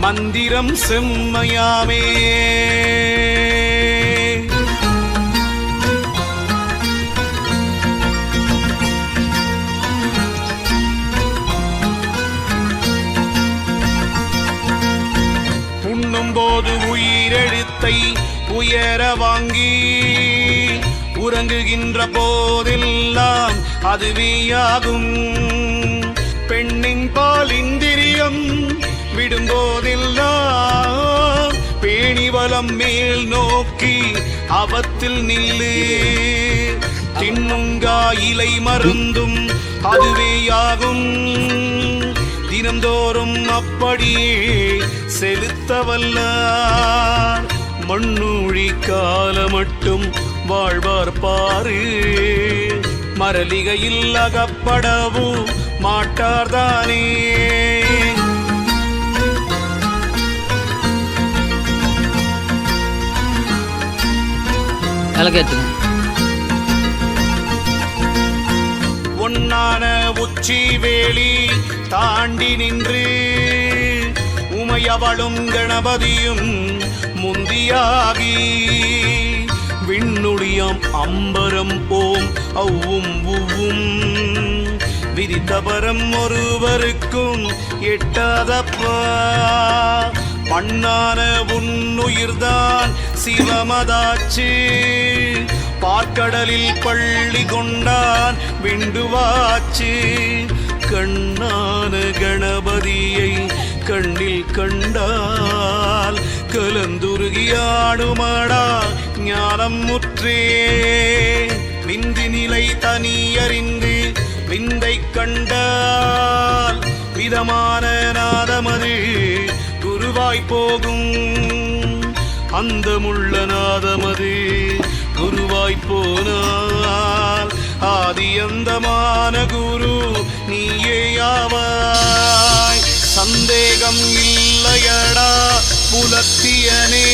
மந்திரம் செம்மையாமே. போது உயிரெழுத்தை உயர வாங்கி உறங்குகின்ற போதெல்லாம் அதுவேயாகும் பெண்ணின் பாலின் பேணிவலம் மேல் நோக்கி அவத்தில் நில்லு. தின்னுங்கா இலை மருந்தும் அதுவேயாகும். தினந்தோறும் அப்படியே செலுத்த வல்லார் மண்ணூழி கால மட்டும் வாழ்வார் பாரு. மரலிகையில் அகப்படவும் மாட்டார்தானே விளக்கேற்றுங்க ஒன்னான உச்சி வேலி தாண்டி நின்று உமையவளும் கணபதியும் முந்தியாகி விண்ணுடியாம் அம்பரம் ஓம் அவ்வும் உவ்வும். விரித்தபரம் ஒருவருக்கும் எட்டாதப்பா பண்ணான உன்னுயிர்தான் சிவமதாச்சு. பார்க்கடலில் பள்ளி கொண்டான் விண்டுவாச்சு. கண்ணான கணபதியை கண்ணில் கண்டால் கலந்துருகியாடுமாடா ஞானம் முற்றே. விந்தி நிலை தனியறிந்து விந்தை கண்டால் விதமான நாதமது. குருவாய் போகும். அந்தமுள்ள நாதமது குருவாய் போனால். ஆதி குரு நீயேயாவாய் சந்தேகம் இல்லையடா புலத்தியனே.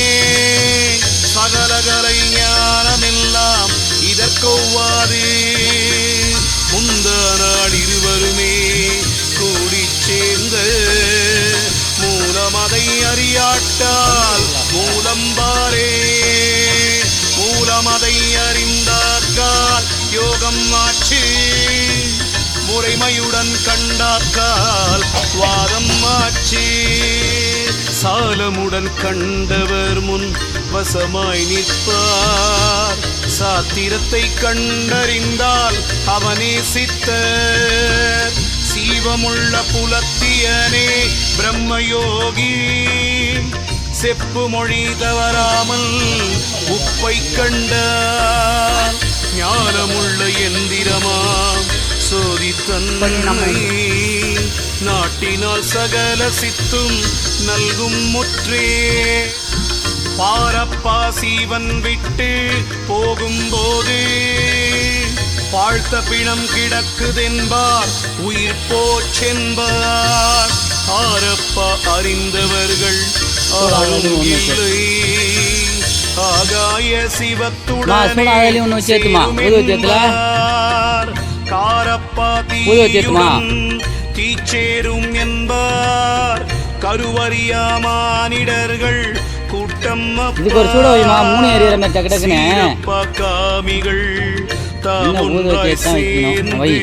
சகலகலை ஞானமெல்லாம் இதற்கொவ்வாது. முந்த அறியாட்டால் மூலம்பாரே மூலமதை அறிந்தாக்கால் யோகம் ஆட்சி முறைமையுடன் கண்டாக்கால் வாதம் ஆட்சி சாலமுடன் கண்டவர் முன் வசமாய் நிற்பார். சாத்திரத்தை கண்டறிந்தால் அவனே சித்தர். தெய்வமுள்ள புலத்தியனே பிரம்மயோகி. செப்பு மொழி தவறாமல் உப்பை கண்ட ஞானமுள்ள எந்திரமாம் சோதித்தன்மை நாட்டினால் சகல சித்தும் நல்கும் முற்றே. பாரப்பா சீவன் விட்டு போகும்போது வாழ்த்த பிணம் கிடக்குதென்பார் உயிர் போச்சென்பார். ஆரப்பா அறிந்தவர்கள் இல்லை ஆகாய சிவத்துடன்? காரப்பா தீச்சேரும் என்பார். கருவறியா மானிடர்கள் கூட்டம் இதுக்கு ஒரு சூட மூணு எரியற மாதிரி டக்கு டக்குன்னு சீரப்பா காமிகள். சேர்ந்து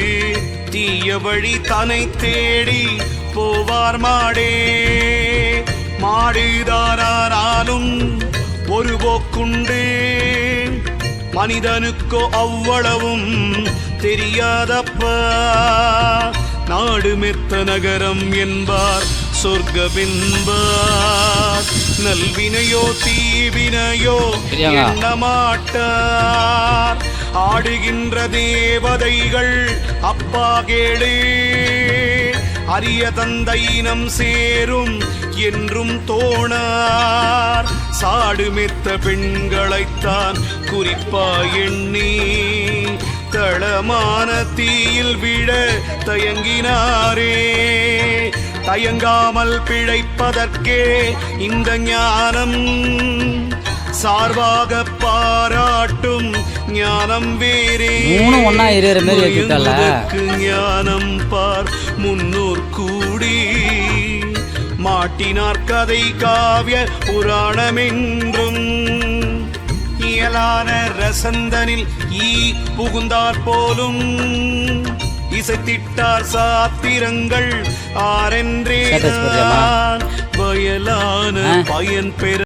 தீய வழி தனை தேடி போவார் மாடே. மாடுதாரானாலும் ஒரு போக்குண்டு. மனிதனுக்கோ அவ்வளவும் தெரியாதப்பா நாடு மெத்த நகரம் என்பார் சொர்க்கமென்பார் நல்வினையோ தீவினையோ. எண்ணமாட்டார் ஆடுகின்ற தேவதைகள் அப்பா கேளே. அரிய தந்தையினம் சேரும் என்றும் தோணார். சாடுமெத்த பெண்களைத்தான் குறிப்பா எண்ணி தளமான தீயில் விட தயங்கினாரே. தயங்காமல் பிழைப்பதற்கே இந்த ஞானம் சார்பாக பாராட்டும் ஞானம் வேறே மூணும் ஒண்ணா எரியற மாதிரி. மயங்குவதற்கு ஞானம் பார் முன்னோர் கூடி மாட்டினார் கதை காவிய புராணமென்றும் இயலான ரசந்தனில் ஈ புகுந்தார் போலும் இசைத்திட்டார் சாத்திரங்கள் ஆரென்றே? வயலான. பயன் பெற